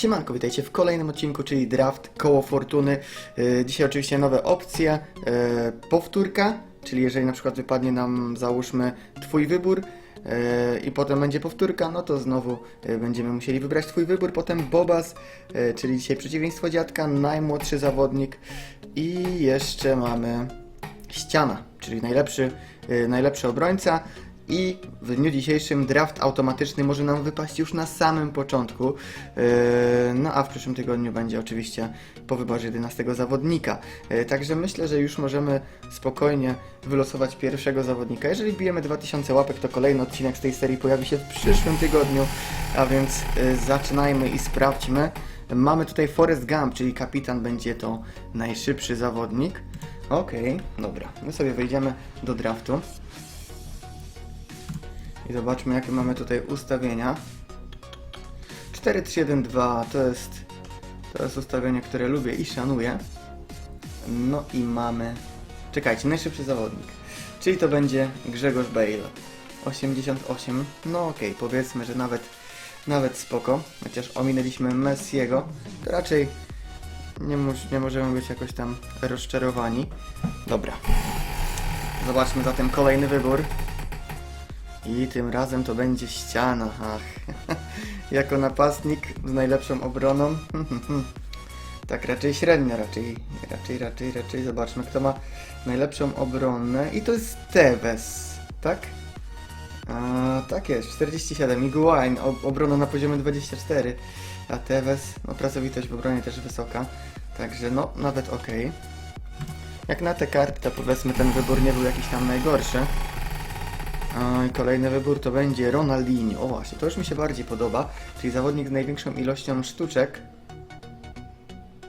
Siemanko, witajcie w kolejnym odcinku, czyli Draft Koło Fortuny. Yy, Dzisiaj oczywiście nowe opcje, yy, powtórka, czyli jeżeli na przykład wypadnie nam, załóżmy, Twój wybór yy, i potem będzie powtórka, no to znowu będziemy musieli wybrać Twój wybór. Potem Bobas, czyli dzisiaj przeciwieństwo dziadka, najmłodszy zawodnik i jeszcze mamy ściana, czyli najlepszy, najlepszy obrońca. I w dniu dzisiejszym draft automatyczny może nam wypaść już na samym początku. Yy, No a w przyszłym tygodniu będzie oczywiście po wyborze 11 zawodnika. Yy, Także myślę, że już możemy spokojnie wylosować pierwszego zawodnika. Jeżeli bijemy 2000 łapek, to kolejny odcinek z tej serii pojawi się w przyszłym tygodniu. A więc yy, zaczynajmy i sprawdźmy. Mamy tutaj Forest Gump, czyli kapitan będzie to najszybszy zawodnik. Okej, dobra. My sobie wejdziemy do draftu. I zobaczmy, jakie mamy tutaj ustawienia. 4, 3, 1, 2 to jest, to jest ustawienie, które lubię i szanuję. No i mamy. Czekajcie, najszybszy zawodnik. Czyli to będzie Grzegorz Bale. 88. No okej, powiedzmy, że nawet, nawet spoko. Chociaż ominęliśmy Messiego, to raczej nie, nie możemy być jakoś tam rozczarowani. Dobra. Zobaczmy zatem kolejny wybór. I tym razem to będzie ściana. Ach. jako napastnik z najlepszą obroną. tak raczej średnio, raczej, raczej, raczej, raczej. Zobaczmy, kto ma najlepszą obronę. I to jest Tevez, tak? A, tak jest, 47. Iguain, ob- obrona na poziomie 24. A Tevez, no pracowitość w obronie też wysoka. Także no, nawet ok. Jak na te karty, to powiedzmy ten wybór nie był jakiś tam najgorszy. Kolejny wybór to będzie Ronaldinho. O właśnie, to już mi się bardziej podoba. Czyli zawodnik z największą ilością sztuczek.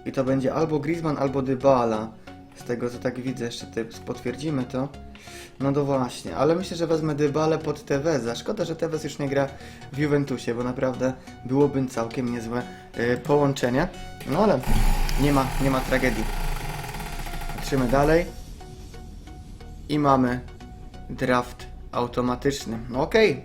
I to będzie albo Griezmann, albo Dybala. Z tego co tak widzę, jeszcze potwierdzimy to. No to właśnie, ale myślę, że wezmę Dybalę pod Teveza. Szkoda, że Tevez już nie gra w Juventusie, bo naprawdę byłoby całkiem niezłe y, połączenie. No ale nie ma, nie ma tragedii. Patrzymy dalej. I mamy draft automatyczny. No okej.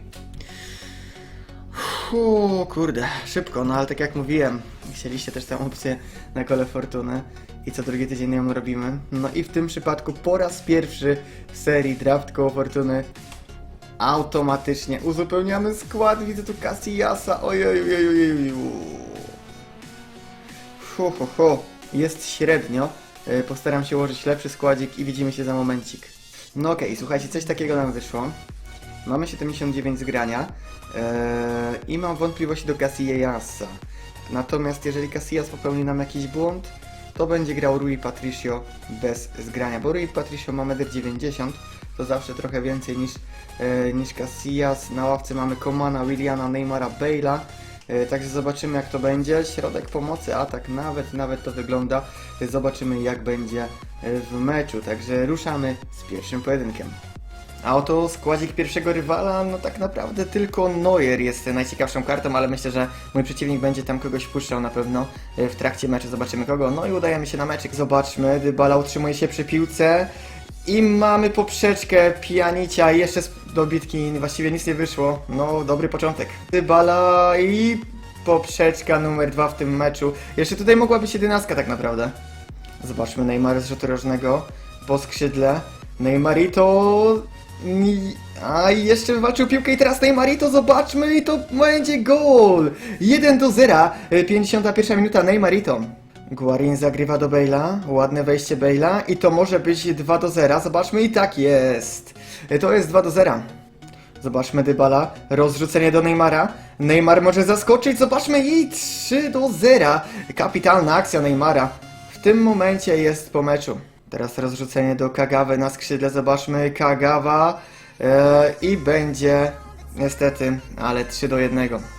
Okay. kurde, szybko, no ale tak jak mówiłem, chcieliście też tę opcję na kole fortuny i co drugi tydzień ją robimy. No i w tym przypadku po raz pierwszy w serii draft koło fortuny automatycznie uzupełniamy skład. Widzę tu Casillasa, ojej, ojej, ojej. Ho, ho, ho. Jest średnio. E, Postaram się ułożyć lepszy składzik i widzimy się za momencik. No okej, słuchajcie, coś takiego nam wyszło. Mamy 79 zgrania e, i mam wątpliwości do Casillasa. Natomiast jeżeli Casillas popełni nam jakiś błąd, to będzie grał Rui Patricio bez zgrania, bo Rui Patricio ma 1,90 m, to zawsze trochę więcej niż, e, niż Casillas. Na ławce mamy Komana, Williana, Neymara, Bale'a. E, Także zobaczymy jak to będzie. Środek pomocy, atak, nawet, nawet to wygląda. Zobaczymy jak będzie e, w meczu. Także ruszamy z pierwszym pojedynkiem. A oto składzik pierwszego rywala, no tak naprawdę tylko Neuer jest najciekawszą kartą, ale myślę, że mój przeciwnik będzie tam kogoś wpuszczał na pewno e, w trakcie meczu. Zobaczymy kogo. No i udajemy się na meczyk, zobaczmy. Dybala utrzymuje się przy piłce. I mamy poprzeczkę Pjanicia i jeszcze dobitki właściwie nic nie wyszło. No, dobry początek. Dybala i poprzeczka numer dwa w tym meczu. Jeszcze tutaj mogła być jedenastka tak naprawdę. Zobaczmy Neymar z rzutu rożnego po skrzydle. Neymarito... A jeszcze wywalczył piłkę i teraz Neymarito, zobaczmy i to będzie gol! 1 do 0, e, 51 minuta Neymarito. Guarin zagrywa do Bale'a, ładne wejście Bale'a i to może być 2 do 0, zobaczmy i tak jest. To jest 2 do 0. Zobaczmy Dybala, rozrzucenie do Neymara. Neymar może zaskoczyć, zobaczmy i 3 do 0. Kapitalna akcja Neymara. W tym momencie jest po meczu. Teraz rozrzucenie do Kagawy na skrzydle, zobaczmy Kagawa e, i będzie niestety, ale 3 do 1.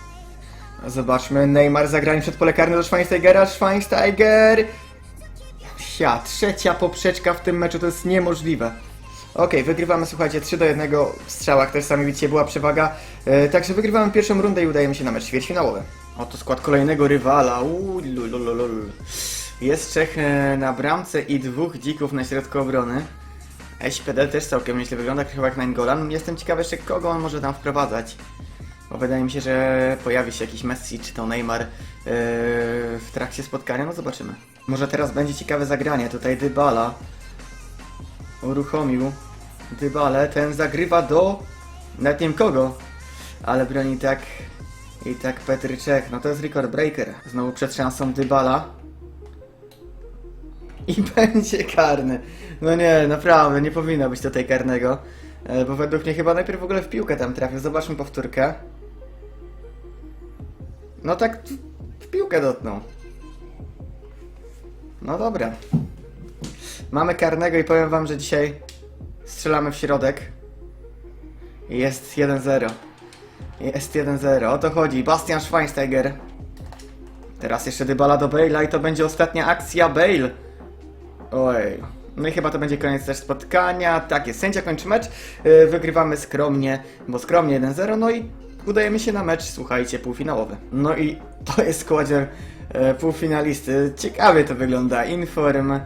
Zobaczmy, Neymar zagranie przed pole karne do Schweinsteigera, Schweinsteiger! Sia, trzecia poprzeczka w tym meczu, to jest niemożliwe. Okej, wygrywamy, słuchajcie, 3 do 1 w strzałach, też sami widzicie, była przewaga. E, także wygrywamy pierwszą rundę i udajemy się na mecz ćwierćfinałowy. Oto skład kolejnego rywala. Uuu. Jest Czech e, na bramce i dwóch dzików na środku obrony. SPD też całkiem nieźle wygląda, chyba jak Nainggolan. Jestem ciekawy jeszcze kogo on może tam wprowadzać. Bo wydaje mi się, że pojawi się jakiś Messi czy to Neymar yy, w trakcie spotkania, no zobaczymy. Może teraz będzie ciekawe zagranie. Tutaj Dybala uruchomił Dybale, ten zagrywa do nawet nie wiem kogo, ale broni tak i tak Petryczek. No to jest record breaker. Znowu przed szansą Dybala. I będzie karny. No nie, naprawdę, nie powinno być tutaj karnego. E, Bo według mnie chyba najpierw w ogóle w piłkę tam trafił. Zobaczmy powtórkę. No tak w- piłkę dotknął. No dobra. Mamy karnego i powiem wam, że dzisiaj strzelamy w środek. Jest 1-0. Jest 1-0. O to chodzi. Bastian Schweinsteiger. Teraz jeszcze Dybala do Bale'a i to będzie ostatnia akcja Bale. Oj. No i chyba to będzie koniec też spotkania. Tak jest, sędzia kończy mecz. Yy, Wygrywamy skromnie, bo skromnie 1-0. No i udajemy się na mecz, słuchajcie, półfinałowy. No i to jest składzie e, półfinalisty. Ciekawie to wygląda. Inform, e,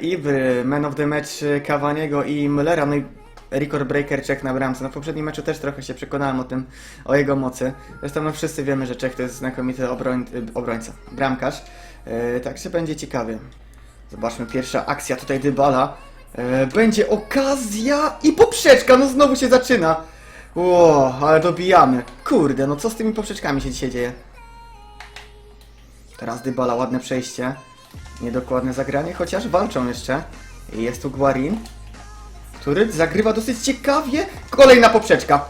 Ibry, Man of the Match e, Cavaniego i Müllera. No i record breaker Czech na bramce. No poprzednim meczu też trochę się przekonałem o tym, o jego mocy. Zresztą no wszyscy wiemy, że Czech to jest znakomity obroń, y, obrońca, bramkarz. E, także będzie ciekawie. Zobaczmy, pierwsza akcja tutaj Dybala. E, będzie okazja i poprzeczka, no znowu się zaczyna. Ło, ale dobijamy. Kurde, no co z tymi poprzeczkami się dzisiaj dzieje? Teraz Dybala, ładne przejście. Niedokładne zagranie, chociaż walczą jeszcze. I jest tu Guarin, który zagrywa dosyć ciekawie. Kolejna poprzeczka.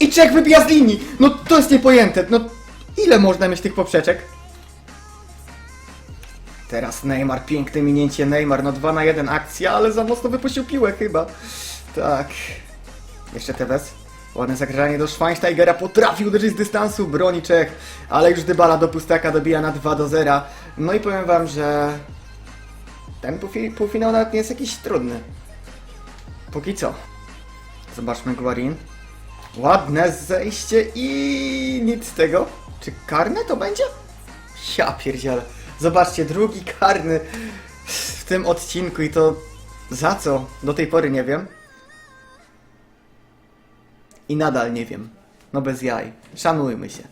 I Czech wybija z linii. No to jest niepojęte. No ile można mieć tych poprzeczek? Teraz Neymar, piękne minięcie Neymar, no 2 na 1 akcja, ale za mocno wypuścił piłę chyba. Tak. Jeszcze Tevez. Ładne zagranie do Schweinsteigera, potrafił uderzyć z dystansu, broni Czech, ale już Dybala do pustaka dobija na 2 do 0. No i powiem wam, że ten półfi- półfinał nawet nie jest jakiś trudny. Póki co. Zobaczmy Guarin. Ładne zejście i nic z tego. Czy karne to będzie? Ja pierdziele. Zobaczcie, drugi karny w tym odcinku i to za co? Do tej pory nie wiem. I nadal nie wiem. No bez jaj. Szanujmy się.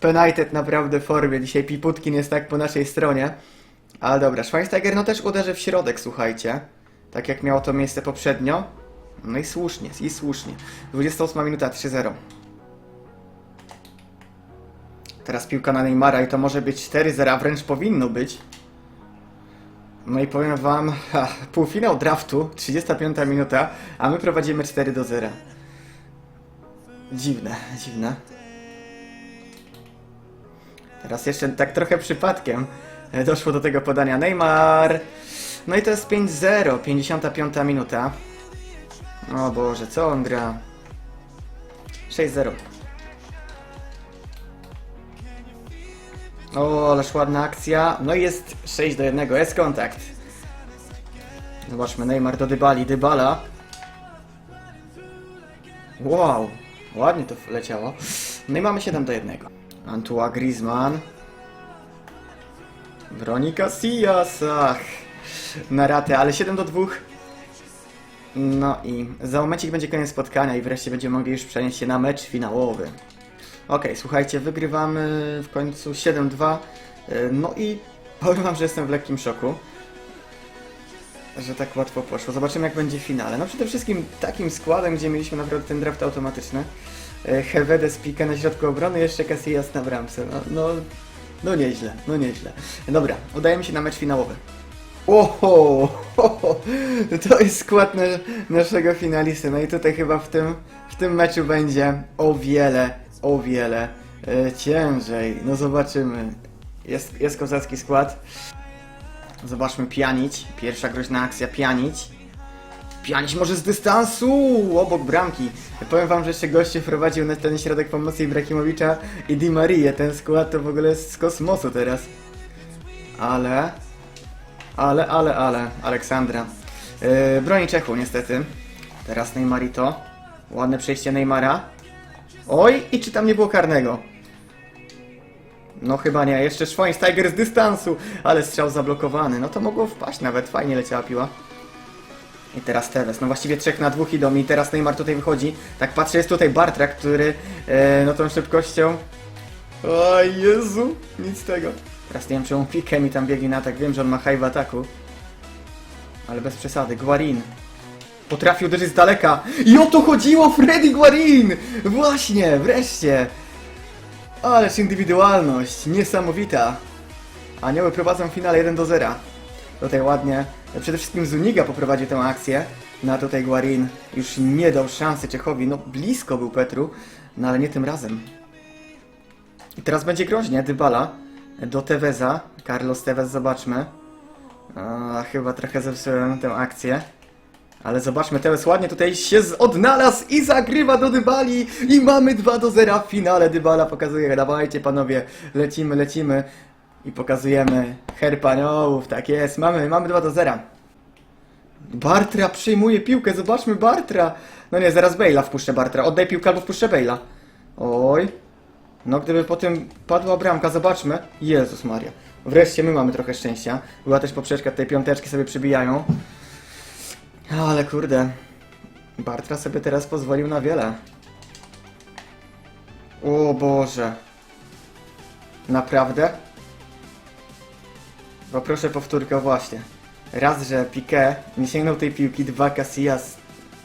Penajted naprawdę w formie. Dzisiaj Piputkin jest tak po naszej stronie. Ale dobra, Schweinsteiger no też uderzy w środek, słuchajcie. Tak jak miało to miejsce poprzednio. No i słusznie, i słusznie. 28 minuta, 3-0. Teraz piłka na Neymara i to może być 4-0, a wręcz powinno być. No i powiem wam, ha, półfinał draftu, 35 minuta, a my prowadzimy 4 do 0. Dziwne, dziwne. Teraz jeszcze tak trochę przypadkiem doszło do tego podania Neymar. No i to jest 5-0, 55 minuta. O Boże, co on gra? 6-0. O, ależ ładna akcja. No i jest 6 do 1, jest kontakt. Zobaczmy, Neymar do Dybali, Dybala. Wow, ładnie to leciało. No i mamy 7 do 1. Antoine Griezmann. Broni Casillas, ach. Na ratę, ale 7 do 2. No i za momencik będzie koniec spotkania i wreszcie będziemy mogli już przenieść się na mecz finałowy. Okej, słuchajcie, wygrywamy w końcu 7-2. Yy, No i powiem wam, że jestem w lekkim szoku, że tak łatwo poszło. Zobaczymy jak będzie w finale. No przede wszystkim takim składem, gdzie mieliśmy naprawdę ten draft automatyczny. Yy, Hevedes Pika na środku obrony, jeszcze Casillas na bramce. No, no, no nieźle, no nieźle. Dobra, udajemy się na mecz finałowy. Oho, ho, to jest skład na, naszego finalisty. No i tutaj chyba w tym, w tym meczu będzie o wiele, o wiele e, ciężej. No zobaczymy. Jest, jest kozacki skład. Zobaczmy Pianić. Pierwsza groźna akcja Pianić. Pianić może z dystansu obok bramki. Powiem wam, że jeszcze goście wprowadził na ten środek pomocy Ibrahimowicza i Di Maria. Ten skład to w ogóle jest z kosmosu teraz. Ale... Ale, ale, ale, Aleksandra. Yy, broni Czechu niestety. Teraz Neymarito. Ładne przejście Neymara. Oj, i czy tam nie było karnego? No chyba nie, jeszcze Schweinsteiger z dystansu, ale strzał zablokowany. No to mogło wpaść nawet, fajnie leciała piła. I teraz Tevez. No właściwie trzech na dwóch idą i teraz Neymar tutaj wychodzi. Tak patrzę, jest tutaj Bartra, który e, no tą szybkością... O Jezu, nic z tego. Teraz nie wiem, czy on pikę mi tam biegnie na atak. Wiem, że on ma high w ataku. Ale bez przesady. Guarin. Potrafi uderzyć z daleka. I o to chodziło Freddy Guarin! Właśnie, wreszcie. Ależ indywidualność, niesamowita. Anioły prowadzą finale 1 do 0. Tutaj ładnie. Przede wszystkim Zuniga poprowadził tę akcję. No tutaj Guarin już nie dał szansy Czechowi. No blisko był Petru, no ale nie tym razem. I teraz będzie groźnie. Dybala do Teveza. Carlos Tevez, zobaczmy. A, chyba trochę zepsułem tę akcję. Ale zobaczmy, Tevez ładnie tutaj się odnalazł i zagrywa do Dybali i mamy 2 do 0 w finale. Dybala pokazuje, dawajcie panowie, lecimy, lecimy i pokazujemy herb aniołów, tak jest, mamy, mamy 2 do 0. Bartra przyjmuje piłkę, zobaczmy Bartra. No nie, zaraz Bejla wpuszczę Bartra, oddaj piłkę albo wpuszczę Bejla. Oj, no gdyby po tym padła bramka, zobaczmy. Jezus Maria. Wreszcie my mamy trochę szczęścia. Była też poprzeczka, tej piąteczki sobie przybijają. Ale kurde. Bartra sobie teraz pozwolił na wiele. O Boże. Naprawdę? Poproszę powtórkę właśnie. Raz, że Piqué nie sięgnął tej piłki, dwa Casillas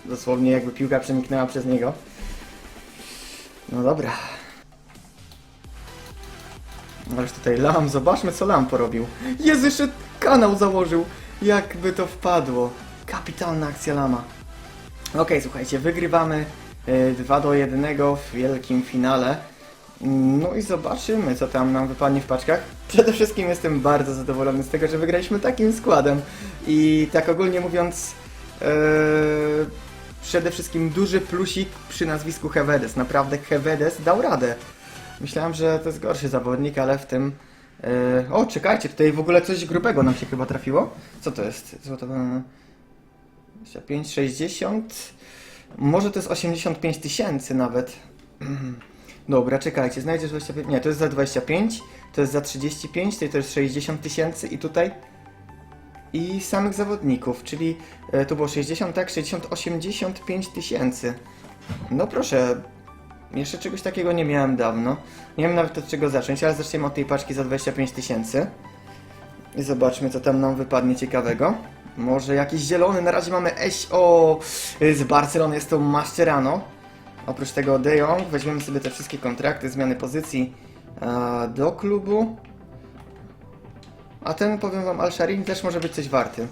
dosłownie jakby piłka przeniknęła przez niego. No dobra. Ależ tutaj Lam, zobaczmy co Lam porobił. Jezu, kanał założył. Jakby to wpadło. Kapitalna akcja Lama. Okej, słuchajcie, wygrywamy y, 2 do 1 w wielkim finale. No i zobaczymy, co tam nam wypadnie w paczkach. Przede wszystkim jestem bardzo zadowolony z tego, że wygraliśmy takim składem. I tak ogólnie mówiąc, yy, przede wszystkim duży plusik przy nazwisku Hevedes. Naprawdę Hevedes dał radę. Myślałem, że to jest gorszy zawodnik, ale w tym... Yy, o, czekajcie, tutaj w ogóle coś grubego nam się chyba trafiło. Co to jest? Złoto... 25, 60... Może to jest 85 tysięcy nawet. Dobra, czekajcie, znajdziesz 25. Nie, to jest za 25, to jest za 35, to jest 60 tysięcy i tutaj. I samych zawodników, czyli e, tu było 60, tak? 60, 85 tysięcy. No proszę, jeszcze czegoś takiego nie miałem dawno. Nie wiem nawet od czego zacząć, ale zaczniemy od tej paczki za 25 tysięcy. I zobaczmy, co tam nam wypadnie ciekawego. Może jakiś zielony, na razie mamy Eś, o, z Barcelony jest to Mascherano. Oprócz tego De Jong, weźmiemy sobie te wszystkie kontrakty, zmiany pozycji e, do klubu. A ten, powiem wam, Al-Sharin też może być coś warty.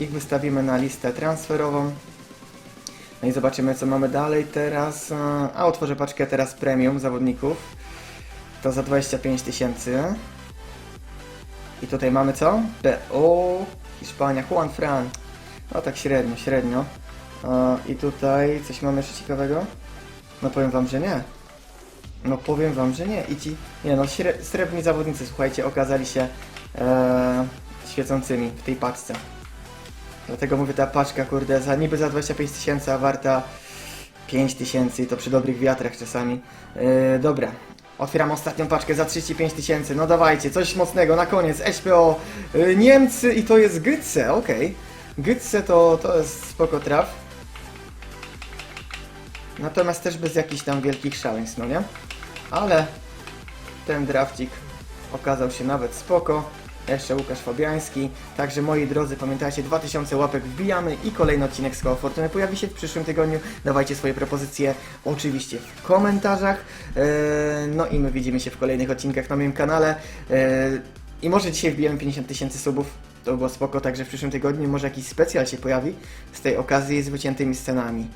Ich wystawimy na listę transferową. No i zobaczymy, co mamy dalej teraz. E, A, otworzę paczkę teraz premium zawodników. To za 25 tysięcy. I tutaj mamy co? BO, Hiszpania, Juan Fran. No tak średnio, średnio. I tutaj coś mamy jeszcze ciekawego? No powiem wam, że nie. No powiem wam, że nie. I ci, nie no, srebrni zawodnicy, słuchajcie, okazali się e, świecącymi w tej paczce. Dlatego mówię, ta paczka, kurde, za niby za 25 tysięcy, a warta 5 tysięcy i to przy dobrych wiatrach czasami. E, dobra, otwieram ostatnią paczkę za 35 tysięcy. No dawajcie, coś mocnego na koniec. SPO e, Niemcy i to jest Gytse, okej. Gytse to, to jest spoko traf. Natomiast też bez jakichś tam wielkich szaleństw, no nie? Ale ten drafcik okazał się nawet spoko. Jeszcze Łukasz Fabiański. Także moi drodzy, pamiętajcie, 2000 łapek wbijamy i kolejny odcinek z Koła Fortuny pojawi się w przyszłym tygodniu. Dawajcie swoje propozycje oczywiście w komentarzach. Eee, no i my widzimy się w kolejnych odcinkach na moim kanale. Eee, I może dzisiaj wbijemy 50 tysięcy subów. To by było spoko, także w przyszłym tygodniu może jakiś specjal się pojawi z tej okazji z wyciętymi scenami.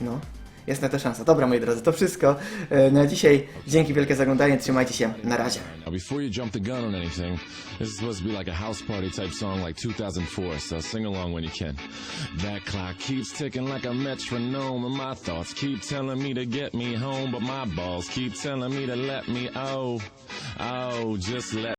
No, jest na to szansa. Dobra, moi drodzy, to wszystko e, na dzisiaj. Dzięki wielkie za oglądanie, trzymajcie się, na razie. Before you jump the gun on anything, this is supposed to be like a house party type song like 2004, so sing along when you can. That clock keeps ticking like a metronome, and my thoughts keep telling me to get me home, but my balls keep telling me to let me, oh, oh, just let